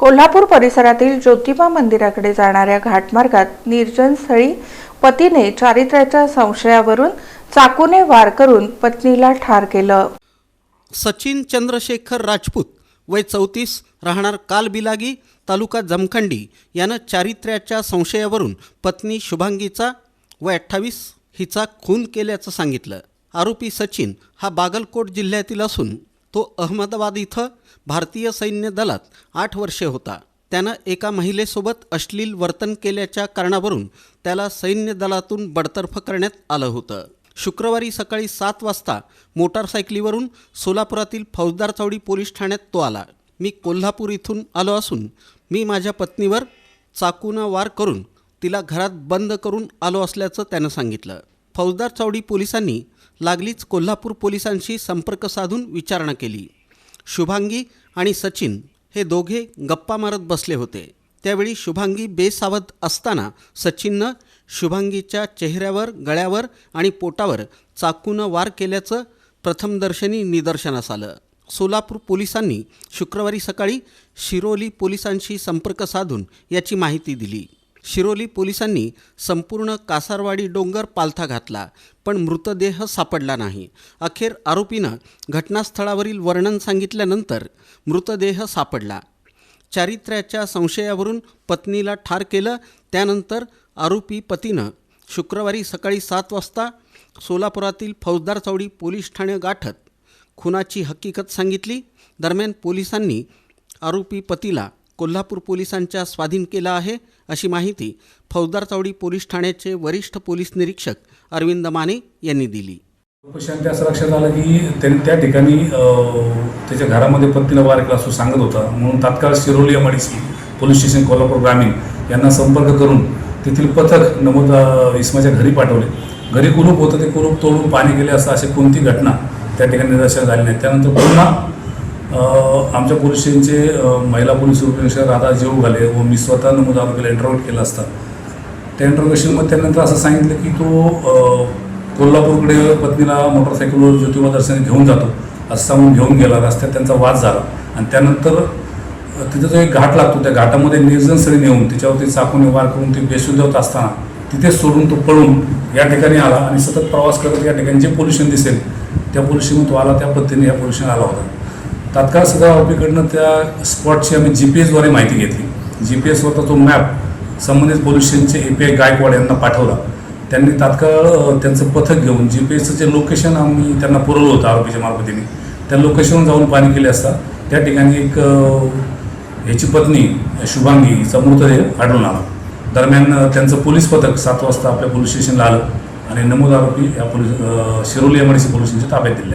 कोल्हापूर परिसरातील ज्योतिबा मंदिराकडे जाणाऱ्या घाटमार्गात निर्जन स्थळी पतीने चारित्र्याच्या संशयावरून चाकूने वार करून पत्नीला ठार केलं. सचिन चंद्रशेखर राजपूत वय चौतीस राहणार कालबिलागी तालुका जमखंडी यानं चारित्र्याच्या संशयावरून पत्नी शुभांगीचा वय अठ्ठावीस हिचा खून केल्याचं सांगितलं. आरोपी सचिन हा बागलकोट जिल्ह्यातील असून तो अहमदाबाद इथं भारतीय सैन्य दलात आठ वर्षे होता. त्यानं एका महिलेसोबत अश्लील वर्तन केल्याच्या कारणावरून त्याला सैन्य दलातून बडतर्फ करण्यात आलं होतं. शुक्रवारी सकाळी सात वाजता मोटारसायकलीवरून सोलापुरातील फौजदार चौडी पोलीस ठाण्यात तो आला. मी कोल्हापूर इथून आलो असून मी माझ्या पत्नीवर चाकूनं वार करून तिला घरात बंद करून आलो असल्याचं त्यानं सांगितलं. फौजदार चौडी पोलिसांनी लागलीच कोल्हापूर पोलिसांशी संपर्क साधून विचारणा केली. शुभांगी आणि सचिन हे दोघे गप्पा मारत बसले होते. त्यावेळी शुभांगी बेसावध असताना सचिननं शुभांगीच्या चेहऱ्यावर गळ्यावर आणि पोटावर चाकूनं वार केल्याचं प्रथमदर्शनी निदर्शनास आलं. सोलापूर पोलिसांनी शुक्रवारी सकाळी शिरोली पोलिसांशी संपर्क साधून याची माहिती दिली. शिरोली पोलिसांनी संपूर्ण कासारवाडी डोंगर पालथा घातला पण मृतदेह सापडला नाही. अखेर आरोपीनं घटनास्थळावरील वर्णन सांगितल्यानंतर मृतदेह सापडला. चारित्र्याच्या संशयावरून पत्नीला ठार केलं त्यानंतर आरोपी पतीनं शुक्रवारी सकाळी सात वाजता सोलापुरातील फौजदार चौडी पोलीस ठाणे गाठत खुनाची हकीकत सांगितली. दरम्यान पोलिसांनी आरोपी पतीला कोल्हापूर पोलिसांच्या स्वाधीन केला आहे अशी माहिती फौजदार चौडी पोलीस ठाण्याचे वरिष्ठ पोलीस निरीक्षक अरविंद माने यांनी दिली. चौकशात असं लक्षात आलं की त्यांनी त्या ठिकाणी त्याच्या घरामध्ये पत्नीला वार केला असं सांगत होता. म्हणून तात्काळ Shiroli MIDC police station Kolhapur ग्रामीण यांना संपर्क करून तेथील पथक नमोद इस्माच्या घरी पाठवले. घरी कुलूप होतं ते कुलूप तोडून पाणी गेले असं अशी कोणती घटना त्या ठिकाणी निदर्शन झाली नाही. त्यानंतर पुन्हा आमच्या पोलीस स्टेशनचे महिला पोलीस उपनिरीक्षक राधा जेऊ घाले व मी स्वतः नमूद आरोग्याला इंटरव्ह्यूट केला असता. त्या इंटरव्ह्यूशनमध्ये त्यानंतर असं सांगितलं की तो कोल्हापूरकडे पत्नीला मोटरसायकलवर ज्योतिबा दर्शन घेऊन जातो. असं सांगून घेऊन गेला. रस्त्यात त्यांचा वाद झाला. आणि त्यानंतर तिथं जो एक घाट लागतो त्या घाटामध्ये निर्जन स्थळी नेऊन तिच्यावरती चाकूने वार करून ती बेशुद्ध होत असताना तिथे सोडून तो पळून या ठिकाणी आला आणि सतत प्रवास करत या ठिकाणी जे पोल्युशन दिसेल त्या पोल्युशन तो आला त्या पद्धतीने या पोल्युशन आला होता. तात्काळ सुद्धा आरोपीकडनं त्या स्पॉटची आम्ही जी पी एसद्वारे माहिती घेतली. जी पी एसवरचा तो मॅप. संबंधित पोलीस स्टेशनचे ए पी आय गायकवाड यांना पाठवला. त्यांनी तात्काळ त्यांचं पथक घेऊन जी पी एसचं जे लोकेशन आम्ही त्यांना पुरवलं होतं आरोपीच्या मार्फतीने. त्या लोकेशनवर जाऊन पाणी केले असता त्या ठिकाणी एक ह्याची पत्नी शुभांगी हिचा मृतदेह आढळून आला. दरम्यान त्यांचं पोलीस पथक सात वाजता आपल्या पोलीस स्टेशनला आलं आणि नमूद आरोपी या पोलीस शिरोली एमआडीसी पोलीस स्टेशनच्या ताब्यात दिले.